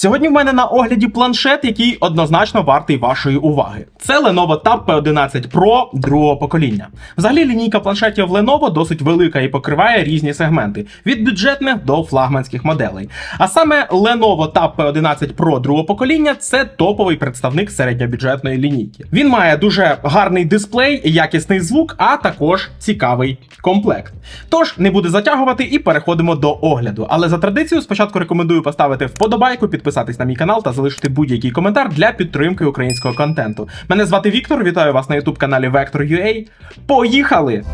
Сьогодні в мене на огляді планшет, який однозначно вартий вашої уваги. Це Lenovo Tab P11 Pro другого покоління. Взагалі лінійка планшетів Lenovo досить велика і покриває різні сегменти від бюджетних до флагманських моделей. А саме Lenovo Tab P11 Pro другого покоління це топовий представник середньобюджетної лінійки. Він має дуже гарний дисплей, якісний звук, а також цікавий комплект. Тож не буду затягувати і переходимо до огляду. Але за традицією спочатку рекомендую поставити вподобайку, підписатись на мій канал та залишити будь-який коментар для підтримки українського контенту. Мене звати Віктор, вітаю вас на youtube каналі Vector.ua. Поїхали!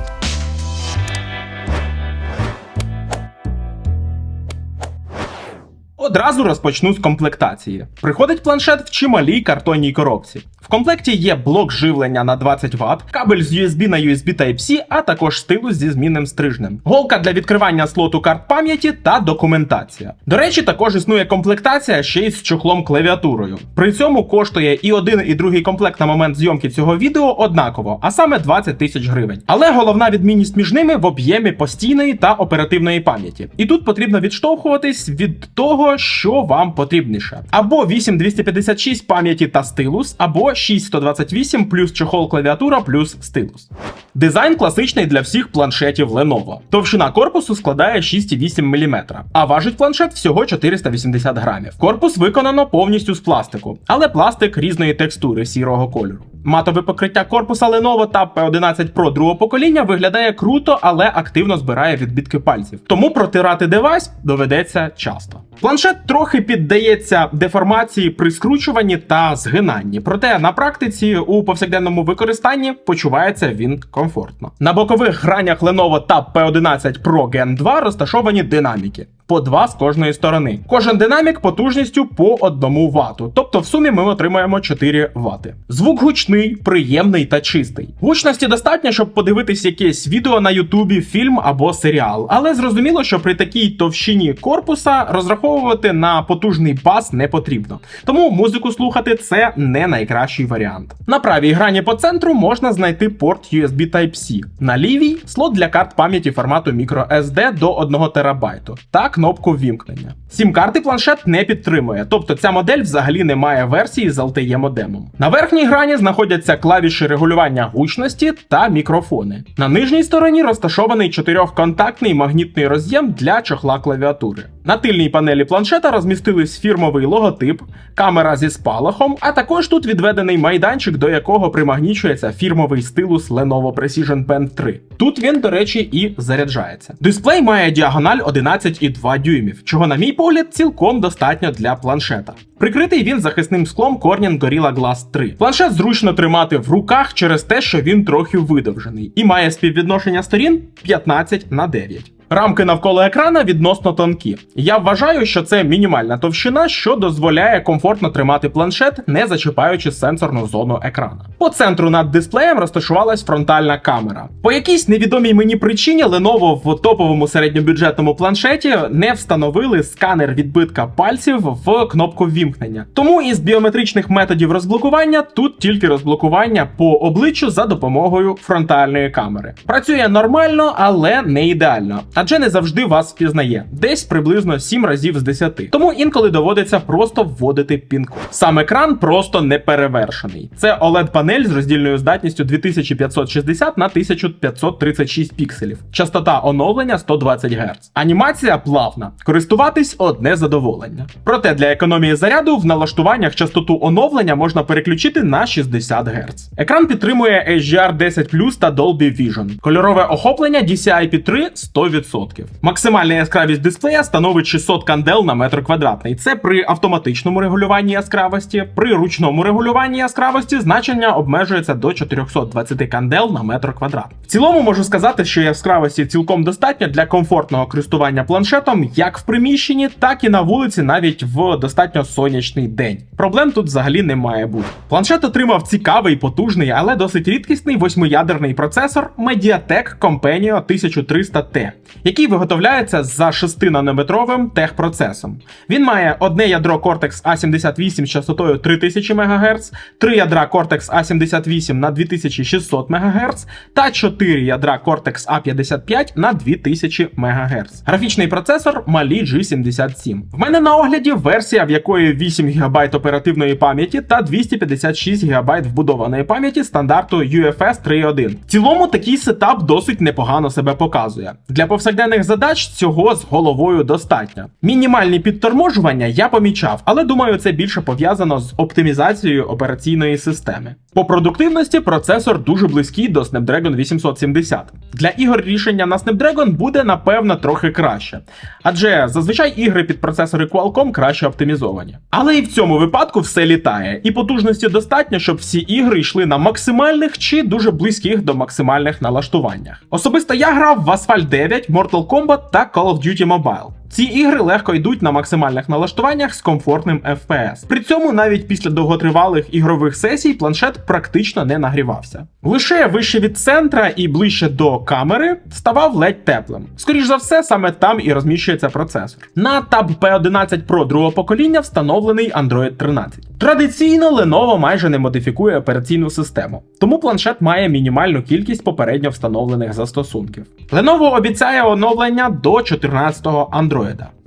Одразу розпочну з комплектації. Приходить планшет в чималій картонній коробці. В комплекті є блок живлення на 20 Вт, кабель з USB на USB Type-C, а також стилус зі змінним стрижнем, голка для відкривання слоту карт пам'яті та документація. До речі, також існує комплектація ще й з чохлом клавіатурою. При цьому коштує і один, і другий комплект на момент зйомки цього відео однаково, а саме 20 тисяч гривень. Але головна відмінність між ними в об'ємі постійної та оперативної пам'яті. І тут потрібно відштовхуватись від того, що вам потрібніше. Або 8256 пам'яті та стилус, або 6128 плюс чохол клавіатура плюс стилус. Дизайн класичний для всіх планшетів Lenovo. Товщина корпусу складає 6,8 мм, а важить планшет всього 480 грамів. Корпус виконано повністю з пластику, але пластик різної текстури сірого кольору. Матове покриття корпуса Lenovo Tab P11 Pro другого покоління виглядає круто, але активно збирає відбитки пальців. Тому протирати девайс доведеться часто. Планшет трохи піддається деформації при скручуванні та згинанні, проте на практиці у повсякденному використанні почувається він комфортно. На бокових гранях Lenovo Tab P11 Pro Gen 2 розташовані динаміки. По два з кожної сторони. Кожен динамік потужністю по 1 вату. Тобто в сумі ми отримаємо 4 вати. Звук гучний, приємний та чистий. Гучності достатньо, щоб подивитись якесь відео на Ютубі, фільм або серіал. Але зрозуміло, що при такій товщині корпуса розраховувати на потужний бас не потрібно. Тому музику слухати це не найкращий варіант. На правій грані по центру можна знайти порт USB Type-C. На лівій слот для карт пам'яті формату microSD до 1 терабайту та кнопку ввімкнення. Сім-карти планшет не підтримує, тобто ця модель взагалі не має версії з LTE модемом. На верхній грані знаходяться клавіші регулювання гучності та мікрофони. На нижній стороні розташований чотирьохконтактний магнітний роз'єм для чохла клавіатури. На тильній панелі планшета розмістились фірмовий логотип, камера зі спалахом, а також тут відведений майданчик, до якого примагнічується фірмовий стилус Lenovo Precision Pen 3. Тут він, до речі, і заряджається. Дисплей має діагональ 11,2 дюймів, чого, на мій погляд, цілком достатньо для планшета. Прикритий він захисним склом Corning Gorilla Glass 3. Планшет зручно тримати в руках через те, що він трохи видовжений, і має співвідношення сторін 15 на 9. Рамки навколо екрана відносно тонкі. Я вважаю, що це мінімальна товщина, що дозволяє комфортно тримати планшет, не зачіпаючи сенсорну зону екрана. По центру над дисплеєм розташувалась фронтальна камера. По якійсь невідомій мені причині Lenovo в топовому середньобюджетному планшеті не встановили сканер відбитка пальців в кнопку ввімкнення. Тому із біометричних методів розблокування тут тільки розблокування по обличчю за допомогою фронтальної камери. Працює нормально, але не ідеально адже не завжди вас впізнає, десь приблизно 7 разів з 10. Тому інколи доводиться просто вводити пін-код. Сам екран просто не перевершений. Це oled панель з роздільною здатністю 2560 на 1536 пікселів. Частота оновлення 120 Гц. Анімація плавна. Користуватись одне задоволення. Проте для економії заряду в налаштуваннях частоту оновлення можна переключити на 60 Гц. Екран підтримує HDR 10 та Dolby Vision. Кольорове охоплення DCI-P3 100%. Максимальна яскравість дисплея становить 600 кандел на метр квадратний. Це при автоматичному регулюванні яскравості, при ручному регулюванні яскравості значення обмежується до 420 кандел на метр квадрат. В цілому можу сказати, що яскравості цілком достатньо для комфортного користування планшетом як в приміщенні, так і на вулиці, навіть в достатньо сонячний день. Проблем тут взагалі не має бути. Планшет отримав цікавий, потужний, але досить рідкісний восьмиядерний процесор Mediatek Compenio 1300T, який виготовляється за 6-нанометровим техпроцесом. Він має одне ядро Cortex A78 з частотою 3000 МГц, три ядра Cortex A78 на 2600 МГц та 4 ядра Cortex A55 на 2000 МГц. Графічний процесор Mali G77. В мене на огляді версія, в якої 8 ГБ оперативної пам'яті та 256 ГБ вбудованої пам'яті стандарту UFS 3.1. В цілому такий сетап досить непогано себе показує. Для повсякденних задач цього з головою достатньо. Мінімальні підторможування я помічав, але думаю, це більше пов'язано з оптимізацією операційної системи. По продуктивності процесор дуже близький до Snapdragon 870. Для ігор рішення на Snapdragon буде напевно трохи краще, адже зазвичай ігри під процесори Qualcomm краще оптимізовані. Але і в цьому випадку все літає, і потужності достатньо, щоб всі ігри йшли на максимальних чи дуже близьких до максимальних налаштуваннях. Особисто я грав в Asphalt 9, Mortal Kombat та Call of Duty Mobile. Ці ігри легко йдуть на максимальних налаштуваннях з комфортним FPS. При цьому навіть після довготривалих ігрових сесій планшет практично не нагрівався. Лише вище від центра і ближче до камери ставав ледь теплим. Скоріш за все, саме там і розміщується процесор. На Tab P11 Pro другого покоління встановлений Android 13. Традиційно Lenovo майже не модифікує операційну систему, тому планшет має мінімальну кількість попередньо встановлених застосунків. Lenovo обіцяє оновлення до 14-го Android.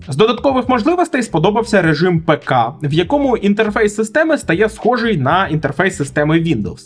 З додаткових можливостей сподобався режим ПК, в якому інтерфейс системи стає схожий на інтерфейс системи Windows.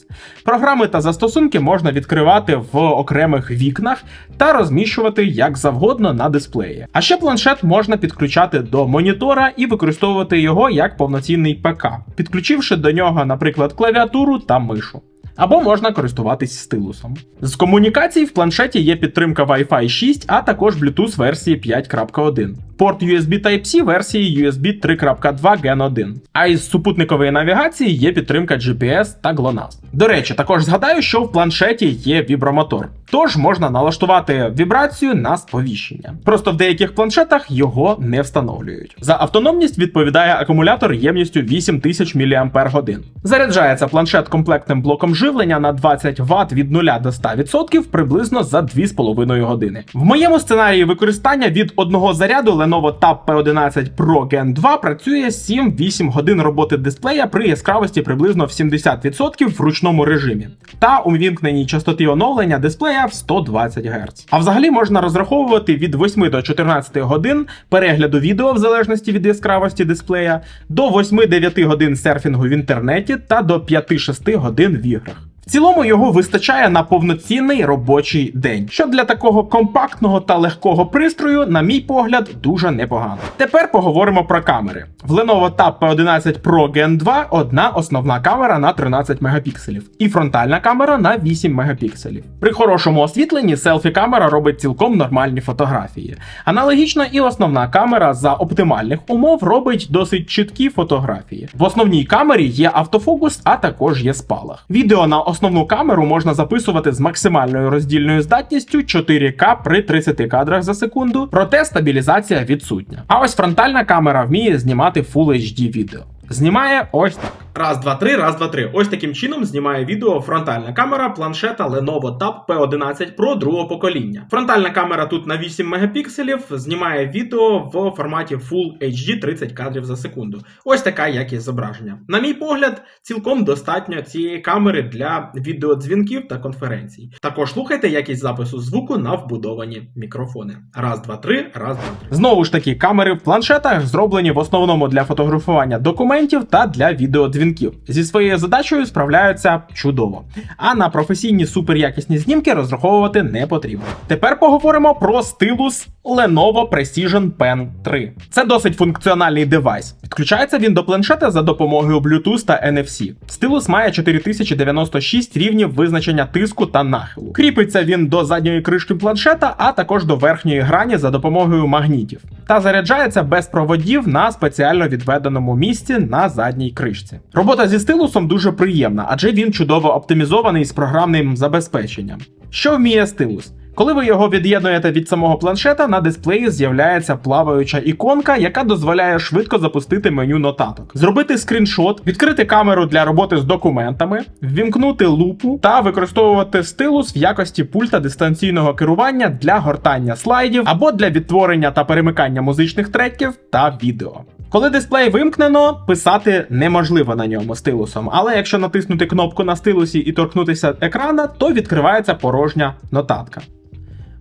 Програми та застосунки можна відкривати в окремих вікнах та розміщувати як завгодно на дисплеї. А ще планшет можна підключати до монітора і використовувати його як повноцінний ПК, підключивши до нього, наприклад, клавіатуру та мишу. Або можна користуватись стилусом. З комунікацій в планшеті є підтримка Wi-Fi 6, а також Bluetooth версії 5.1. Порт USB Type-C версії USB 3.2 Gen 1. А із супутникової навігації є підтримка GPS та GLONASS. До речі, також згадаю, що в планшеті є вібромотор. Тож можна налаштувати вібрацію на сповіщення. Просто в деяких планшетах його не встановлюють. За автономність відповідає акумулятор ємністю 8000 мАч. Заряджається планшет комплектним блоком живлення на 20 Вт від 0 до 100% приблизно за 2,5 години. В моєму сценарії використання від одного заряду Lenovo Tab P11 Pro Gen 2 працює 7-8 годин роботи дисплея при яскравості приблизно в 70% в ручному режимі та увімкненій частоті оновлення дисплея в 120 Гц. А взагалі можна розраховувати від 8 до 14 годин перегляду відео в залежності від яскравості дисплея, до 8-9 годин серфінгу в інтернеті та до 5-6 годин в іграх. В цілому його вистачає на повноцінний робочий день, що для такого компактного та легкого пристрою, на мій погляд, дуже непогано. Тепер поговоримо про камери. В Lenovo Tab P11 Pro Gen 2 одна основна камера на 13 мегапікселів і фронтальна камера на 8 мегапікселів. При хорошому освітленні селфі-камера робить цілком нормальні фотографії. Аналогічно і основна камера за оптимальних умов робить досить чіткі фотографії. В основній камері є автофокус, а також є спалах. Відео на основну камеру можна записувати з максимальною роздільною здатністю 4К при 30 кадрах за секунду, проте стабілізація відсутня. А ось фронтальна камера вміє знімати Full HD відео. Знімає ось так. Раз, два, три, раз, два, три. Ось таким чином знімає відео фронтальна камера планшета Lenovo Tab P11 Pro другого покоління. Фронтальна камера тут на 8 мегапікселів, знімає відео в форматі Full HD 30 кадрів за секунду. Ось така якість зображення. На мій погляд, цілком достатньо цієї камери для відеодзвінків та конференцій. Також слухайте якість запису звуку на вбудовані мікрофони. Раз, два, три, раз, два, три. Знову ж таки, камери в планшетах зроблені в основному для фотографування документів та для відеодзвінків. Зі своєю задачею справляються чудово. А на професійні суперякісні знімки розраховувати не потрібно. Тепер поговоримо про стилус Lenovo Precision Pen 3. Це досить функціональний девайс. Підключається він до планшета за допомогою Bluetooth та NFC. Стилус має 4096 рівнів визначення тиску та нахилу. Кріпиться він до задньої кришки планшета, а також до верхньої грані за допомогою магнітів. Та заряджається без проводів на спеціально відведеному місці на задній кришці. Робота зі стилусом дуже приємна, адже він чудово оптимізований з програмним забезпеченням. Що вміє стилус? Коли ви його від'єднуєте від самого планшета, на дисплеї з'являється плаваюча іконка, яка дозволяє швидко запустити меню нотаток, зробити скріншот, відкрити камеру для роботи з документами, ввімкнути лупу та використовувати стилус в якості пульта дистанційного керування для гортання слайдів або для відтворення та перемикання музичних треків та відео. Коли дисплей вимкнено, писати неможливо на ньому стилусом, але якщо натиснути кнопку на стилусі і торкнутися екрана, то відкривається порожня нотатка.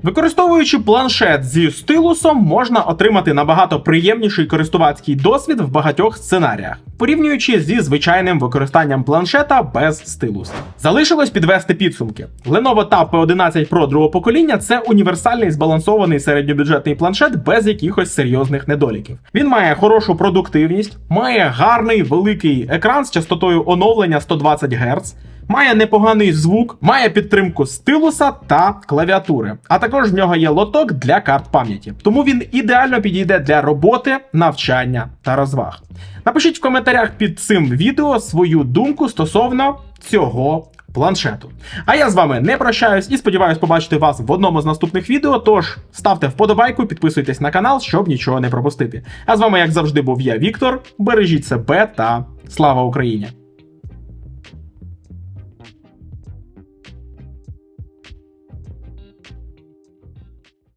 Використовуючи планшет зі стилусом, можна отримати набагато приємніший користувацький досвід в багатьох сценаріях, порівнюючи зі звичайним використанням планшета без стилуса. Залишилось підвести підсумки. Lenovo Tab P11 Pro другого покоління це універсальний збалансований середньобюджетний планшет без якихось серйозних недоліків. Він має хорошу продуктивність, має гарний великий екран з частотою оновлення 120 Гц. Має непоганий звук, має підтримку стилуса та клавіатури. А також в нього є лоток для карт пам'яті. Тому він ідеально підійде для роботи, навчання та розваг. Напишіть в коментарях під цим відео свою думку стосовно цього планшету. А я з вами не прощаюсь і сподіваюсь побачити вас в одному з наступних відео. Тож ставте вподобайку, підписуйтесь на канал, щоб нічого не пропустити. А з вами, як завжди, був я, Віктор. Бережіть себе та слава Україні!